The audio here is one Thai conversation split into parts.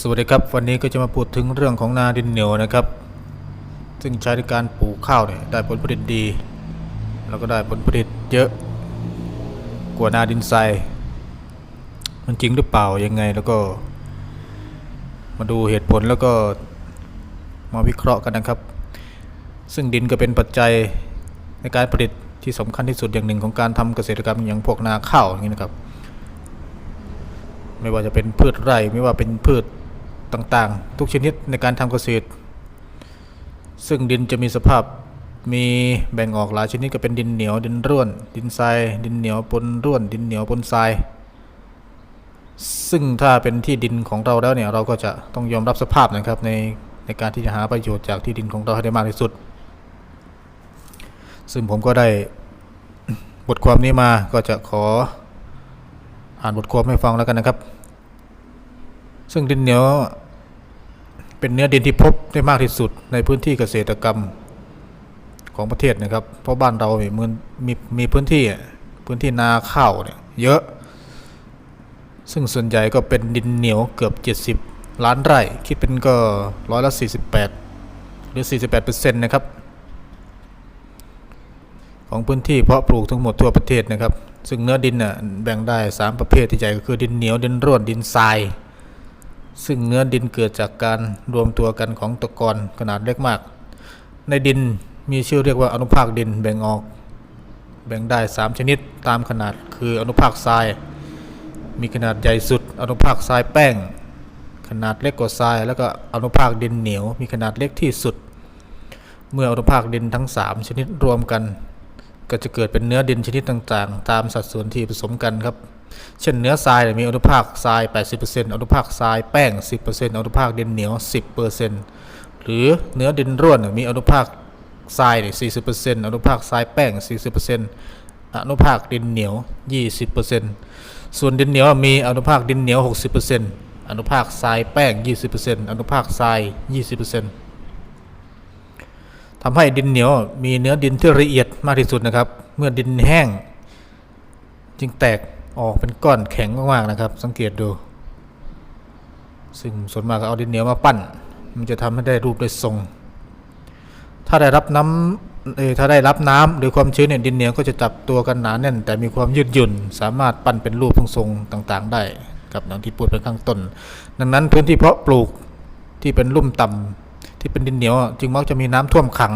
สวัสดีครับวันนี้ก็จะมาพูดถึงเรื่องของนาดินเหนียวนะครับ ซึ่งใช้ในการปลูกข้าวเนี่ยได้ผลผลิตดี แล้วก็ได้ผลผลิตเยอะกว่านาดินทรายมันจริงหรือเปล่ายังไงแล้วก็ มาดูเหตุผลแล้วก็มาวิเคราะห์กันนะครับ ซึ่งดินก็เป็นปัจจัยในการผลิตที่สำคัญที่สุดอย่างหนึ่งของการทำเกษตรกรรมอย่างพวกนาข้าวอย่างนี้นะครับ ไม่ว่าจะเป็นพืชไร่ไม่ว่าเป็นพืช ต่างๆ ทุกชนิดในการทำเกษตร ซึ่งดินจะมีสภาพมีแบ่งออกหลายชนิดก็เป็นดินเหนียวดินร่วน ดินทรายดินเหนียวปนร่วน ดินเหนียวปนทราย ซึ่งถ้าเป็นที่ดินของเราแล้วเนี่ยเราก็จะต้องยอมรับสภาพนะครับในในการที่จะหาประโยชน์จากที่ดินของเราให้ได้มากที่สุด ซึ่งผมก็ได้บทความนี้มาก็จะขออ่านบทความให้ฟังแล้วกันนะครับ ซึ่งดินเหนียว เป็นเนื้อดินที่พบได้มากที่สุดในพื้นที่เกษตรกรรมของประเทศนะครับ เพราะบ้านเรามีมืมีมีพื้นที่พื้นที่นาข้าวเนี่ยเยอะ ซึ่งส่วนใหญ่ก็เป็นดินเหนียวเกือบ 70 ล้านไร่ คิดเป็นก็ร้อยละ 48 หรือ 48%นะครับ ของพื้นที่เพาะปลูกทั้งหมดทั่วประเทศนะครับ ซึ่งเนื้อดินน่ะแบ่งได้ 3 ประเภทที่ใหญ่ก็คือดินเหนียวดินร่วนดินทราย ซึ่งเนื้อดินเกิดจากการรวมตัวกันของตะกอนขนาดเล็กมาก ในดินมีชื่อเรียกว่าอนุภาคดินแบ่งออก แบ่งได้ 3 ชนิดตามขนาดคืออนุภาคทราย มีขนาดใหญ่สุด อนุภาคทรายแป้ง ขนาดเล็กกว่าทราย แล้วก็อนุภาคดินเหนียว มีขนาดเล็กที่สุด เมื่ออนุภาคดินทั้ง 3 ชนิดรวมกัน ก็จะเกิดเป็นเนื้อดินชนิดต่างๆ ตามสัดส่วนที่ผสมกันครับ เช่นเนื้อทรายมีอนุภาคทราย 80%อนุภาคทรายแป้ง 10%อนุภาคดินเหนียว 10%หรือเนื้อดินร่วนมีอนุภาคทรายเนี่ย40%อนุภาคทรายแป้ง 40%อนุภาคดินเหนียว 20%ส่วนดินเหนียวมีอนุภาคดินเหนียว 60%อนุภาคทรายแป้ง 20%อนุภาคทราย 20%ทำให้ดินเหนียวมีเนื้อดินที่ละเอียดมากที่สุดนะครับ เมื่อดินแห้ง จึงแตก ออกเป็นก้อนแข็งมากๆนะครับ สังเกตดู ซึ่งส่วนมากก็เอาดินเหนียวมาปั้น มันจะทำให้ได้รูปได้ทรง ถ้าได้รับน้ำเออถ้าได้รับน้ำหรือความชื้นเนี่ยดินเหนียวก็จะจับตัวกันหนาแน่น แต่มีความยืดหยุ่น สามารถปั้นเป็นรูปทรงต่างๆ ได้กับดังที่พูดไปข้างต้น ดังนั้นพื้นที่เพาะปลูกที่เป็นลุ่มต่ำที่เป็นดินเหนียวจึงมักจะมีน้ำท่วมขัง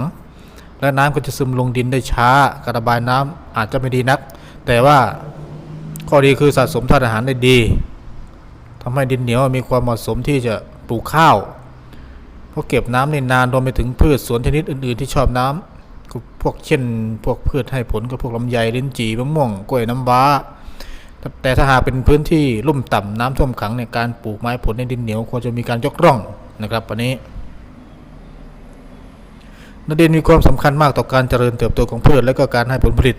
และน้ำก็จะซึมลงดินได้ช้าการระบายน้ำอาจจะไม่ดีนัก แต่ว่า ข้อดีคือสะสมธาตุอาหารได้ดีทำให้ดินเหนียวมีความเหมาะสมที่จะปลูกข้าวเพราะเก็บน้ำได้นานรวมไปถึงพืชสวนชนิดอื่นๆ ที่ชอบน้ำก็พวกเช่น พวกพืชให้ผลก็พวกลำไยลิ้นจี่มะม่วงกล้วยน้ำว้า แต่ถ้าหากเป็นพื้นที่ลุ่มต่ำน้ำท่วมขังในยการปลูกไม้ผลในดินเหนียวควรจะมีการยกร่องนะครับวันนี้นดินมีความสำคัญมากต่อการเจริญเติบโตของพืชและก็การให้ผลผลิต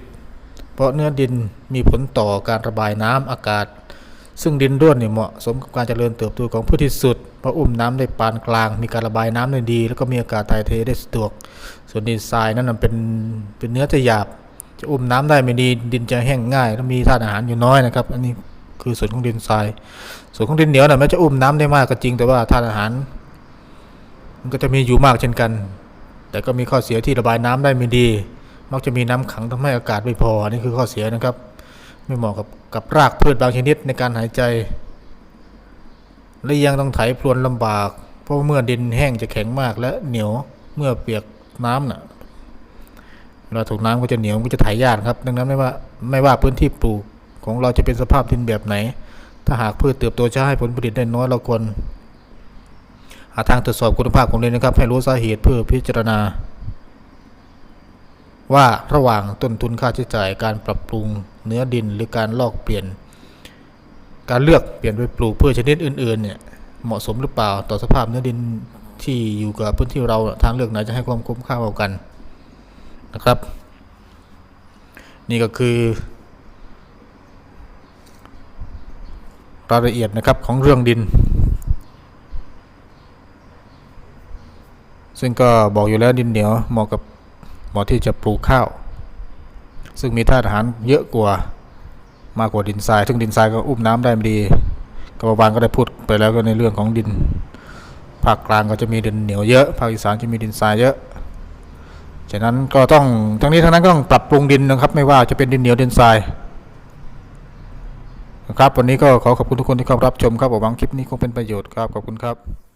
เพราะเนื้อดินมีผลต่อการระบายน้ำอากาศ ซึ่งดินร่วนเนี่ยเหมาะสมกับการเจริญเติบโตของพืชที่สุด เพราะอุ้มน้ำได้ปานกลาง มีการระบายน้ำได้ดี แล้วก็มีอากาศถ่ายเทได้สะดวก ส่วนดินทรายนั้นเป็นเป็นเนื้อจะหยาบ จะอุ้มน้ำได้ไม่ดีดินจะแห้งง่าย และมีธาตุอาหารอยู่น้อยนะครับ อันนี้คือส่วนของดินทราย ส่วนของดินเหนียวน่ะแม้จะอุ้มน้ำได้มากก็จริง แต่ว่าธาตุอาหาร มันก็จะมีอยู่มากเช่นกัน แต่ก็มีข้อเสียที่ระบายน้ำได้ไม่ดี มักจะมีน้ำขังทำให้อากาศไม่พอนนี้คือข้อเสียนะครับ ไม่เหมาะกับกับรากพืชบางชนิดในการหายใจ และยังต้องไถพรวนลำบาก เพราะเมื่อดินแห้งจะแข็งมากและเหนียวเมื่อเปียกน้ำน่ะเวลาถูกน้ำก็จะเหนียวก็จะไถยากครับ ดังนั้นไม่ว่าไม่ว่าพื้นที่ปลูกของเราจะเป็นสภาพดินแบบไหน ถ้าหากพืชเติบโตช้าให้ผลผลิตได้น้อยเราควรหาทางตรวจสอบคุณภาพของดินนะครับ ให้รู้สาเหตุเพื่อพิจารณา ว่าระหว่างต้นทุนค่าใช้จ่ายการปรับปรุงเนื้อดินหรือการลอกเปลี่ยน การเลือกเปลี่ยนไปปลูกพืชชนิดอื่นๆเนี่ยเหมาะสมหรือเปล่าต่อสภาพเนื้อดินที่อยู่กับพื้นที่เราทางเลือกไหนจะให้ความคุ้มค่ากว่ากันนะครับ นี่ก็คือรายละเอียดนะครับของเรื่องดิน ซึ่งก็บอกอยู่แล้วดินเหนียวเหมาะกับ เหมาะที่จะปลูกข้าว ซึ่งมีธาตุอาหารเยอะกว่ามากกว่าดินทราย ซึ่งดินทรายก็อุ้มน้ำได้ไม่ดีก็เมื่อวานก็ได้พูดไปแล้วก็ในเรื่องของดิน ภาคกลางก็จะมีดินเหนียวเยอะ ภาคอีสานจะมีดินทรายเยอะ ฉะนั้นก็ต้องทั้งนี้ทั้งนั้นก็ต้องปรับปรุงดินนะครับ ไม่ว่าจะเป็นดินเหนียวดินทรายนะครับวันนี้ก็ขอขอบคุณทุกคนที่เข้ารับชมครับหวังคลิปนี้คงเป็นประโยชน์ครับ ขอบคุณครับ